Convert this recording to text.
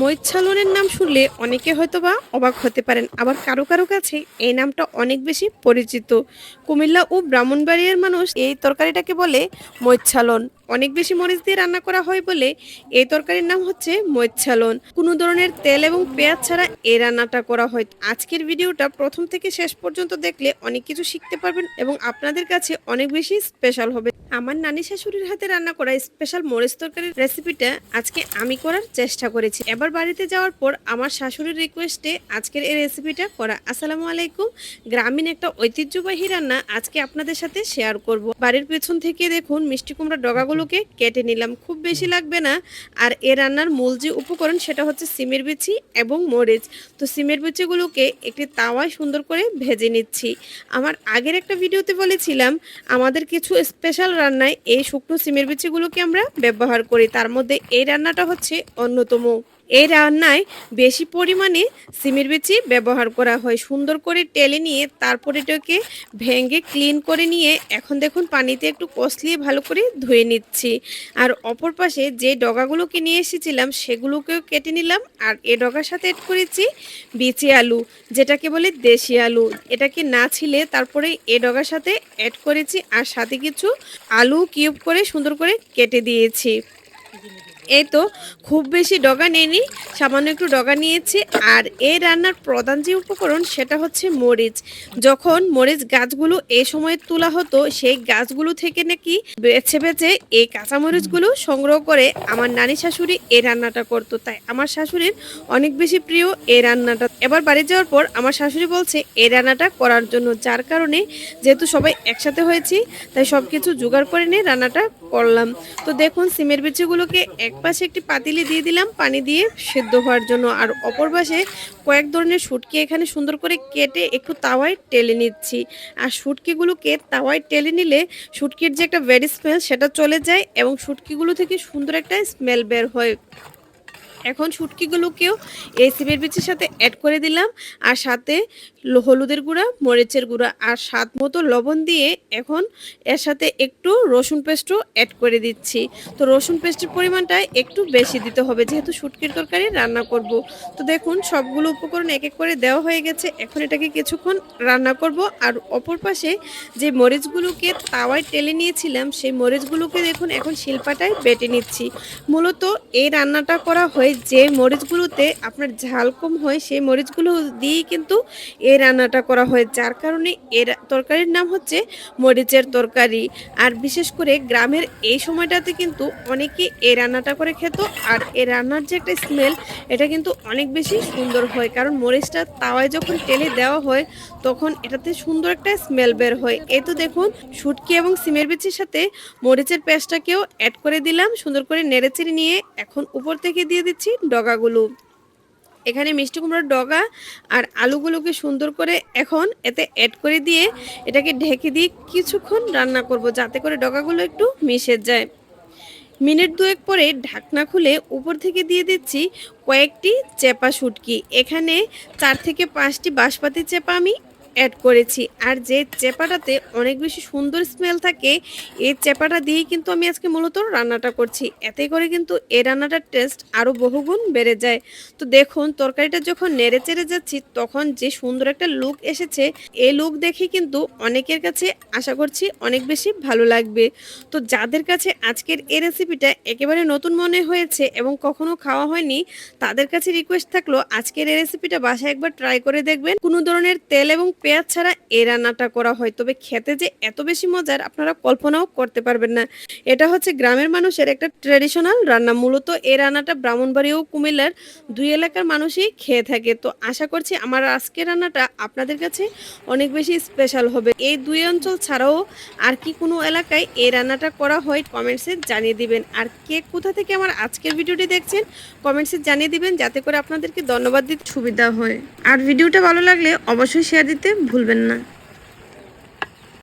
মৈচ্ছালনের নাম শুনলে অনেকে হয়তো বা অবাক হতে পারেন। আবার কারও কারও কাছে এই নামটা অনেক বেশি পরিচিত। কুমিল্লা ও ব্রাহ্মণবাড়িয়ার মানুষ এই তরকারিটাকে বলে মৈচ্ছালন। অনেক বেশি মরিচ দিয়ে রান্না করা হয় বলে এই তরকারির নাম হচ্ছে মৈচ্ছালন। কোনো ধরনের তেল এবং পেঁয়াজ ছাড়া এই রান্নাটা করা হয়। আজকের ভিডিওটা প্রথম থেকে শেষ পর্যন্ত দেখলে অনেক কিছু শিখতে পারবেন এবং আপনাদের কাছে অনেক বেশি স্পেশাল হবে। আমার নানি শাশুড়ির হাতে রান্না করা স্পেশাল মরিচ তরকারির রেসিপিটা আজকে আমি করার চেষ্টা করেছি। এবার বাড়িতে যাওয়ার পর আমার শাশুড়ির রিকোয়েস্টে আজকের এই রেসিপিটা করা। আসসালামু আলাইকুম। গ্রামীণ একটা ঐতিহ্যবাহী রান্না আজকে আপনাদের সাথে শেয়ার করব। বাড়ির পেছন থেকে দেখুন মিষ্টি কুমড়া ডগাগুলোকে কেটে নিলাম। খুব বেশি লাগবে না। আর এ রান্নার মূল যে উপকরণ সেটা হচ্ছে সিমের বিচি এবং মরিচ। তো সিমের বিচিগুলোকে একটি তাওয়ায় সুন্দর করে ভেজে নিচ্ছি। আমার আগের একটা ভিডিওতে বলেছিলাম আমাদের কিছু স্পেশাল রান্নায় এই শুকনো সিমের বিচিগুলোকে আমরা ব্যবহার করি। তার মধ্যে এই রান্নাটা হচ্ছে অন্যতম। এই রান্নায় বেশি পরিমাণে সিমের বিচি ব্যবহার করা হয়। সুন্দর করে টেলে নিয়ে তারপর এটাকে ভেঙে ক্লিন করে নিয়ে এখন দেখুন পানিতে একটু কষলিয়ে ভালো করে ধুয়ে নিচ্ছি। আর অপর পাশে যে ডগাগুলোকে নিয়ে এসেছিলাম সেগুলোকেও কেটে নিলাম আর এ ডগার সাথে এড করেছি বিচি আলু, যেটাকে বলে দেশি আলু। এটাকে না ছিলে তারপরে এ ডগার সাথে অ্যাড করেছি আর সাথে কিছু আলু কিউব করে সুন্দর করে কেটে দিয়েছি। এই তো খুব বেশি ডগা নেয়নি, সামান্য একটু ডগা নিয়েছি। আর এই রান্নার প্রধান যে উপকরণ সেটা হচ্ছে মরিচ। যখন মরিচ গাছগুলো এই সময় তোলা হতো, সেই গাছগুলো থেকে নাকি বেছে বেছে এই কাঁচা মরিচগুলো সংগ্রহ করে আমার নানি শাশুড়ি এই রান্নাটা করতো। তাই আমার শাশুড়ির অনেক বেশি প্রিয় এই রান্নাটা। এবার বাড়ি যাওয়ার পর আমার শাশুড়ি বলছে এই রান্নাটা করার জন্য যার কারণে যেহেতু সবাই একসাথে হয়েছি, তাই সব কিছু জোগাড় করে নিয়ে রান্নাটা করলাম। তো দেখুন, সিমের বিচিগুলোকে এক পাশে একটি পাতিলে দিয়ে দিলাম, পানি দিয়ে সেদ্ধ হওয়ার জন্য। আর অপর পাশে কয়েক ধরনের শুটকি এখানে সুন্দর করে কেটে একটু তাওয়ায় টেলে নিচ্ছি। আর শুটকিগুলোকে তাওয়ায় টেলে নিলে শুটকির যে একটা ভেরি স্মেল সেটা চলে যায় এবং শুটকিগুলো থেকে সুন্দর একটা স্মেল বের হয়। এখন শুটকিগুলোকেও এই সিমের বিচির সাথে অ্যাড করে দিলাম, আর সাথে হলুদের গুঁড়া, মরিচের গুঁড়া, আর স্বাদ মতো লবণ দিয়ে এখন এর সাথে একটু রসুন পেস্টও অ্যাড করে দিচ্ছি। তো রসুন পেস্টের পরিমাণটা একটু বেশি দিতে হবে, যেহেতু শুটকির তরকারি রান্না করব। তো দেখুন, সবগুলো উপকরণ এক এক করে দেওয়া হয়ে গেছে। এখন এটাকে কিছুক্ষণ রান্না করব, আর অপর পাশে যে মরিচগুলোকে তাওয়ায় টেলে নিয়েছিলাম, সেই মরিচগুলোকে দেখুন এখন শিল্পাটায় বেটে নিচ্ছি। মূলত এই রান্নাটা করা হয় যে মরিচগুলোতে আপনার ঝাল কম হয়, সেই মরিচগুলো দিয়েই কিন্তু এই রান্নাটা করা হয়। যার কারণে এর তরকারির নাম হচ্ছে মরিচের তরকারি। আর বিশেষ করে গ্রামের এই সময়টাতে কিন্তু অনেকে এই রান্নাটা করে খেত, আর এই রান্নার যে একটা স্মেল এটা কিন্তু অনেক বেশি সুন্দর হয়। কারণ মরিচটা তাওয়ায় যখন তেলে দেওয়া হয়, তখন এটাতে সুন্দর একটা স্মেল বের হয়। এই তো দেখুন, শুটকি এবং সিমের বিচির সাথে মরিচের পেস্টটাকেও অ্যাড করে দিলাম, সুন্দর করে নেড়েচেড়ে নিয়ে এখন উপর থেকে দিয়ে দিচ্ছি ডগাগুলো। এখানে মিষ্টি কুমড়োর ডগা আর আলুগুলোকে সুন্দর করে এখন এতে অ্যাড করে দিয়ে এটাকে ঢেকে দিয়ে কিছুক্ষণ রান্না করব যাতে করে ডগাগুলো একটু মিশে যায়। মিনিট দুয়েক পরে ঢাকনা খুলে উপর থেকে দিয়ে দিচ্ছি কয়েকটি চেপা শুটকি। এখানে চার থেকে পাঁচটি বাঁশপাতি চেপা আমি অ্যাড করেছি। আর যে চেপাটাতে অনেক বেশি সুন্দর স্মেল থাকে এই চেপাটা দিয়েই কিন্তু আমি আজকে মূলত রান্নাটা করছি। এতে করে কিন্তু এই রান্নাটার টেস্ট আরও বহুগুণ বেড়ে যায়। তো দেখুন, তরকারিটা যখন নেড়ে চেড়ে যাচ্ছি, তখন যে সুন্দর একটা লুক এসেছে এই লুক দেখে কিন্তু অনেকের কাছে আশা করছি অনেক বেশি ভালো লাগবে। তো যাদের কাছে আজকের এই রেসিপিটা একেবারে নতুন মনে হয়েছে এবং কখনো খাওয়া হয়নি, তাদের কাছে রিকোয়েস্ট থাকল, আজকের এই রেসিপিটা বাসায় একবার ট্রাই করে দেখবেন। কোনো ধরনের তেল এবং পেঁয়াজ ছাড়া এই রান্নাটা করা হয়। তবে খেতে যে এত বেশি মজার, আপনারা কল্পনাও করতে পারবেন না। এটা হচ্ছে গ্রামের মানুষের একটা ট্রেডিশনাল রান্না। মূলত এই রান্নাটা ব্রাহ্মণবাড়ি ও কুমিল্লার দুই এলাকার মানুষই খেয়ে থাকে। তো আশা করছি আমার আজকের রান্নাটা আপনাদের কাছে অনেক বেশি স্পেশাল হবে। এই দুই অঞ্চল ছাড়াও আর কি কোনো এলাকায় এই রান্নাটা করা হয় কমেন্টসে জানিয়ে দিবেন। আর কে কোথা থেকে আমার আজকের ভিডিওটি দেখছেন কমেন্টসে জানিয়ে দিবেন। যাতে করে আপনাদেরকে ধন্যবাদ দিতে সুবিধা হয়। আর ভিডিওটা ভালো লাগলে অবশ্যই শেয়ার দিতে ভুলবেন না।